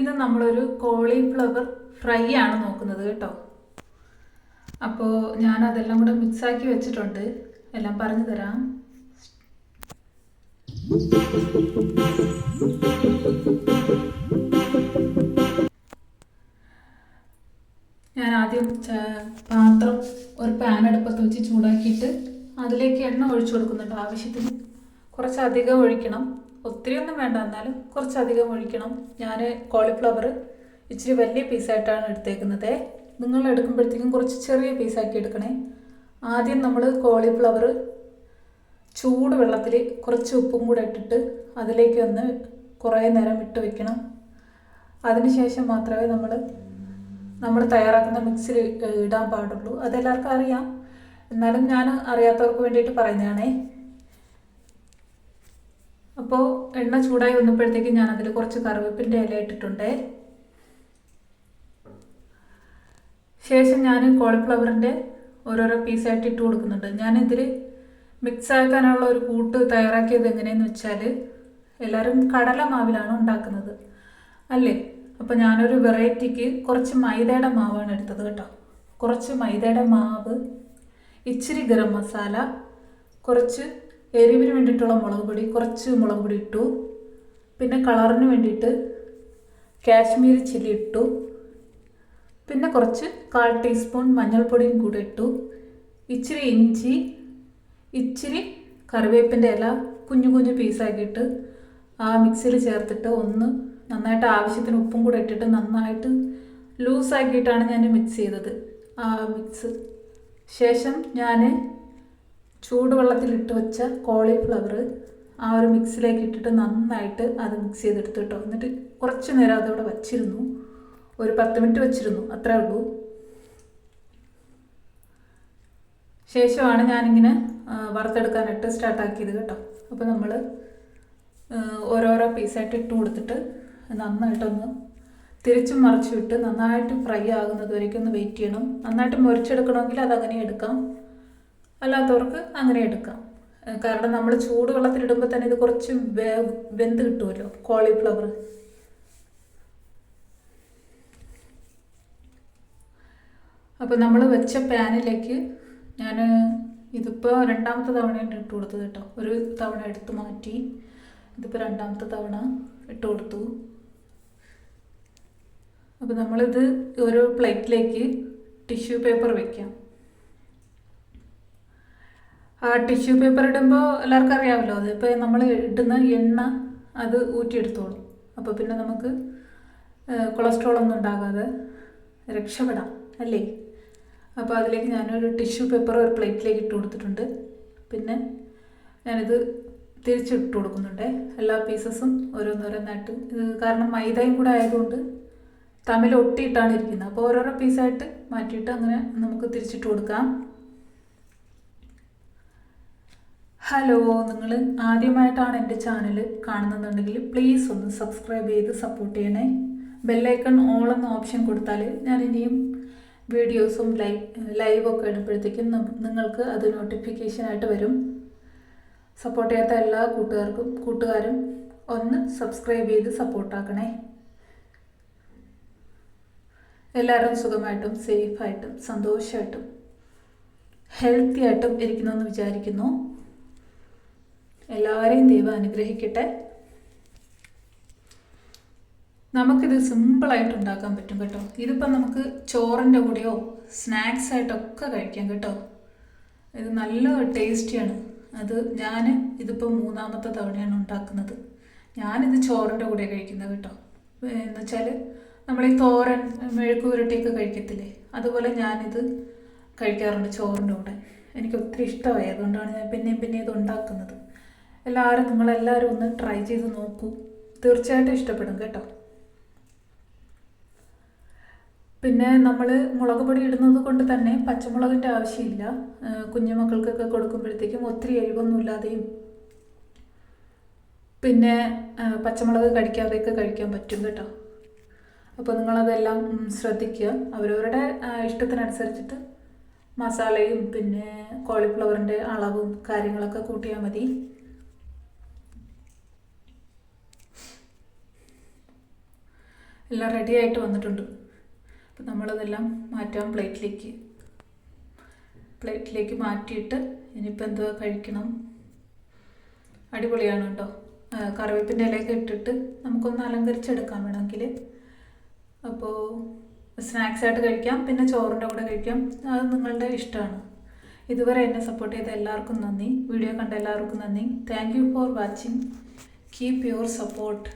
ഇന്ന് നമ്മളൊരു cauliflower fry ആണ് നോക്കുന്നത് കേട്ടോ. അപ്പോൾ ഞാൻ അതെല്ലാം കൂടെ മിക്സാക്കി വെച്ചിട്ടുണ്ട്. എല്ലാം പറഞ്ഞു തരാം. ഞാൻ ആദ്യം പാത്രം ഒരു പാൻ അടുപ്പത്ത് വെച്ച് ചൂടാക്കിയിട്ട് അതിലേക്ക് എണ്ണ ഒഴിച്ചു കൊടുക്കുന്നുണ്ട് ആവശ്യത്തിന്. കുറച്ചധികം ഒഴിക്കണം. ഒത്തിരി ഒന്നും വേണ്ട എന്നാലും കുറച്ചധികം ഒഴിക്കണം. ഞാൻ കോളിഫ്ലവർ ഇച്ചിരി വലിയ പീസായിട്ടാണ് എടുത്തേക്കുന്നത്. നിങ്ങൾ എടുക്കുമ്പോഴത്തേക്കും കുറച്ച് ചെറിയ പീസാക്കി എടുക്കണേ. ആദ്യം നമ്മൾ കോളിഫ്ലവർ ചൂട് വെള്ളത്തിൽ കുറച്ച് ഉപ്പും കൂടെ ഇട്ടിട്ട് അതിലേക്ക് ഒന്ന് കുറേ നേരം ഇട്ട് വെക്കണം. അതിനുശേഷം മാത്രമേ നമ്മൾ നമ്മൾ തയ്യാറാക്കുന്ന മിക്സിൽ ഇടാൻ പാടുള്ളൂ. അതെല്ലാവർക്കും അറിയാം. എന്നാലും ഞാൻ അറിയാത്തവർക്ക് വേണ്ടിയിട്ട് പറയുന്നതാണേ. അപ്പോൾ എണ്ണ ചൂടായി വന്നപ്പോഴത്തേക്കും ഞാൻ അതിൽ കുറച്ച് കറിവേപ്പിന്റെ ഇല ഇട്ടിട്ടുണ്ടേ. ശേഷം ഞാൻ കോളിഫ്ലവറിന്റെ ഓരോരോ പീസായിട്ട് ഇട്ട് കൊടുക്കുന്നുണ്ട്. ഞാനിതിൽ മിക്സ് ആക്കാനുള്ള ഒരു കൂട്ട് തയ്യാറാക്കിയത് എങ്ങനെയെന്ന് വെച്ചാൽ എല്ലാവരും കടല മാവിലാണ് ഉണ്ടാക്കുന്നത്. അല്ലേ? അപ്പോൾ ഞാനൊരു വെറൈറ്റിക്ക് കുറച്ച് മൈദയുടെ മാവാണ് എടുത്തത് കേട്ടോ. കുറച്ച് മൈദയുടെ മാവ് ഇച്ചിരി ഗരം മസാല കുറച്ച് എരിവിന് വേണ്ടിയിട്ടുള്ള മുളക് പൊടി കുറച്ച് മുളക് പൊടി ഇട്ടു. പിന്നെ കളറിന് വേണ്ടിയിട്ട് കാശ്മീരി ചില്ലി ഇട്ടു. പിന്നെ കുറച്ച് കാൽ ടീസ്പൂൺ മഞ്ഞൾപ്പൊടിയും കൂടെ ഇട്ടു. ഇച്ചിരി ഇഞ്ചി ഇച്ചിരി കറിവേപ്പിന്റെ ഇല കുഞ്ഞു കുഞ്ഞു പീസാക്കിയിട്ട് ആ മിക്സിയിൽ ചേർത്തിട്ട് ഒന്ന് നന്നായിട്ട് ആവശ്യത്തിന് ഉപ്പും കൂടെ ഇട്ടിട്ട് നന്നായിട്ട് ലൂസാക്കിയിട്ടാണ് ഞാൻ മിക്സ് ചെയ്തത് ആ മിക്സ് ശേഷം ഞാൻ ചൂടുവെള്ളത്തിൽ ഇട്ട് വെച്ച കോളിഫ്ലവർ ആ ഒരു മിക്സിലേക്ക് ഇട്ടിട്ട് നന്നായിട്ട് അത് മിക്സ് ചെയ്തെടുത്ത് കേട്ടോ എന്നിട്ട് കുറച്ച് നേരം അതവിടെ വച്ചിരുന്നു. ഒരു പത്ത് മിനിറ്റ് വെച്ചിരുന്നു. അത്രേ ഉള്ളൂ. ശേഷമാണ് ഞാനിങ്ങനെ വറുത്തെടുക്കാനായിട്ട് സ്റ്റാർട്ടാക്കിയത് കേട്ടോ. അപ്പോൾ നമ്മൾ ഓരോരോ പീസായിട്ട് ഇട്ട് കൊടുത്തിട്ട് നന്നായിട്ടൊന്ന് തിരിച്ചും മറിച്ചും ഇട്ട് നന്നായിട്ട് ഫ്രൈ ആകുന്നത് വരേക്കും ഒന്ന് വെയിറ്റ് ചെയ്യണം. നന്നായിട്ട് മുറിച്ചെടുക്കണമെങ്കിൽ അത് അങ്ങനെ എടുക്കാം. അല്ലാത്തവർക്ക് അങ്ങനെ എടുക്കാം. കാരണം നമ്മൾ ചൂടുവെള്ളത്തിലിടുമ്പോൾ തന്നെ ഇത് കുറച്ച് വെന്ത് കിട്ടുമല്ലോ കോളിഫ്ലവർ. അപ്പോൾ നമ്മൾ വെച്ച പാനിലേക്ക് ഞാൻ ഇതിപ്പോൾ രണ്ടാമത്തെ തവണയാണ് ഇട്ട് കൊടുത്തത് കേട്ടോ. ഒരു തവണ എടുത്ത് മാറ്റി ഇതിപ്പോൾ രണ്ടാമത്തെ തവണ ഇട്ട് കൊടുത്തു. അപ്പോൾ നമ്മളിത് ഒരു പ്ലേറ്റിലേക്ക് ടിഷ്യൂ പേപ്പർ വെക്കാം. ആ ടിഷ്യൂ പേപ്പർ ഇടുമ്പോൾ എല്ലാവർക്കും അറിയാമല്ലോ അതിപ്പോൾ നമ്മൾ ഇടുന്ന എണ്ണ അത് ഊറ്റിയെടുത്തോളും. അപ്പോൾ പിന്നെ നമുക്ക് കൊളസ്ട്രോൾ ഒന്നും ഉണ്ടാകാതെ രക്ഷപ്പെടാം അല്ലേ? അപ്പോൾ അതിലേക്ക് ഞാനൊരു ടിഷ്യൂ പേപ്പർ ഒരു പ്ലേറ്റിലേക്ക് ഇട്ട് കൊടുത്തിട്ടുണ്ട്. പിന്നെ ഞാനിത് തിരിച്ചിട്ട് കൊടുക്കുന്നുണ്ട്. എല്ലാ പീസസും ഓരോന്നോരോന്നായിട്ട്. ഇത് കാരണം മൈദയും കൂടെ ആയതുകൊണ്ട് തമ്മിൽ ഒട്ടിയിട്ടാണ് ഇരിക്കുന്നത്. അപ്പോൾ ഓരോരോ പീസായിട്ട് മാറ്റിയിട്ട് അങ്ങനെ നമുക്ക് തിരിച്ചിട്ട് കൊടുക്കാം. ഹലോ നിങ്ങൾ ആദ്യമായിട്ടാണ് എന്റെ ചാനൽ കാണുന്നുണ്ടെങ്കിൽ പ്ലീസ് ഒന്ന് സബ്സ്ക്രൈബ് ചെയ്ത് സപ്പോർട്ട് ചെയ്യണേ. ബെല്ലൈക്കൺ ഓൾ എന്ന ഓപ്ഷൻ കൊടുത്താൽ ഞാൻ ഇനിയും വീഡിയോസും ലൈവ് ലൈവൊക്കെ ഇടുമ്പോഴത്തേക്കും നിങ്ങൾക്ക് അത് നോട്ടിഫിക്കേഷനായിട്ട് വരും. സപ്പോർട്ട് ചെയ്യാത്ത എല്ലാ കൂട്ടുകാർക്കും കൂട്ടുകാരും ഒന്ന് സബ്സ്ക്രൈബ് ചെയ്ത് സപ്പോർട്ടാക്കണേ എല്ലാവരും സുഖമായിട്ടും സേഫായിട്ടും സന്തോഷമായിട്ടും ഹെൽത്തി ആയിട്ടും ഇരിക്കുന്നു എന്ന് വിചാരിക്കുന്നു. എല്ലാവരെയും ദൈവം അനുഗ്രഹിക്കട്ടെ. നമുക്കിത് സിമ്പിളായിട്ട് ഉണ്ടാക്കാൻ പറ്റും കേട്ടോ. ഇതിപ്പം നമുക്ക് ചോറിന്റെ കൂടെയോ സ്നാക്സ് ആയിട്ടൊക്കെ കഴിക്കാം കേട്ടോ. ഇത് നല്ല ടേസ്റ്റിയാണ്. അത് ഞാൻ ഇതിപ്പോൾ മൂന്നാമത്തെ തവണയാണ് ഉണ്ടാക്കുന്നത്. ഞാനിത് ചോറിന്റെ കൂടെ കഴിക്കുന്നത് കേട്ടോ. എന്ന് വെച്ചാൽ നമ്മൾ ഈ തോരൻ മെഴുക്ക് പുരട്ടിയൊക്കെ കഴിക്കത്തില്ലേ? അതുപോലെ ഞാനിത് കഴിക്കാറുണ്ട് ചോറിന്റെ കൂടെ. എനിക്ക് ഒത്തിരി ഇഷ്ടമായി. അതുകൊണ്ടാണ് ഞാൻ പിന്നെയും പിന്നെയും ഇത് ഉണ്ടാക്കുന്നത്. എല്ലാവരും നിങ്ങളെല്ലാവരും ഒന്ന് ട്രൈ ചെയ്ത് നോക്കൂ. തീർച്ചയായിട്ടും ഇഷ്ടപ്പെടും കേട്ടോ. പിന്നെ നമ്മൾ മുളക് പൊടി ഇടുന്നത് കൊണ്ട് തന്നെ പച്ചമുളകിന്റെ ആവശ്യമില്ല. കുഞ്ഞുമക്കൾക്കൊക്കെ കൊടുക്കുമ്പോഴത്തേക്കും ഒത്തിരി എരിവൊന്നുമില്ലാതെയും പിന്നെ പച്ചമുളക് കഴിക്കാതെയൊക്കെ കഴിക്കാൻ പറ്റും കേട്ടോ. അപ്പോൾ നിങ്ങളതെല്ലാം ശ്രദ്ധിക്കുക. അവരവരുടെ ഇഷ്ടത്തിനനുസരിച്ചിട്ട് മസാലയും പിന്നെ കോളിഫ്ലവറിന്റെ അളവും കാര്യങ്ങളൊക്കെ കൂട്ടിയാൽ മതി. എല്ലാം റെഡി ആയിട്ട് വന്നിട്ടുണ്ട്. അപ്പം നമ്മളതെല്ലാം മാറ്റാം പ്ലേറ്റിലേക്ക്. പ്ലേറ്റിലേക്ക് മാറ്റിയിട്ട് ഇനിയിപ്പോൾ എന്തുവാ കഴിക്കണം? അടിപൊളിയാണ് കേട്ടോ. കറിവേപ്പിന്റെ ഇലയൊക്കെ ഇട്ടിട്ട് നമുക്കൊന്ന് അലങ്കരിച്ചെടുക്കാം വേണമെങ്കിൽ അപ്പോൾ സ്നാക്സ് ആയിട്ട് കഴിക്കാം പിന്നെ ചോറിന്റെ കൂടെ കഴിക്കാം. അത് നിങ്ങളുടെ ഇഷ്ടമാണ്. ഇതുവരെ എന്നെ സപ്പോർട്ട് ചെയ്ത എല്ലാവർക്കും നന്ദി. വീഡിയോ കണ്ട എല്ലാവർക്കും നന്ദി. Thank you for watching keep your support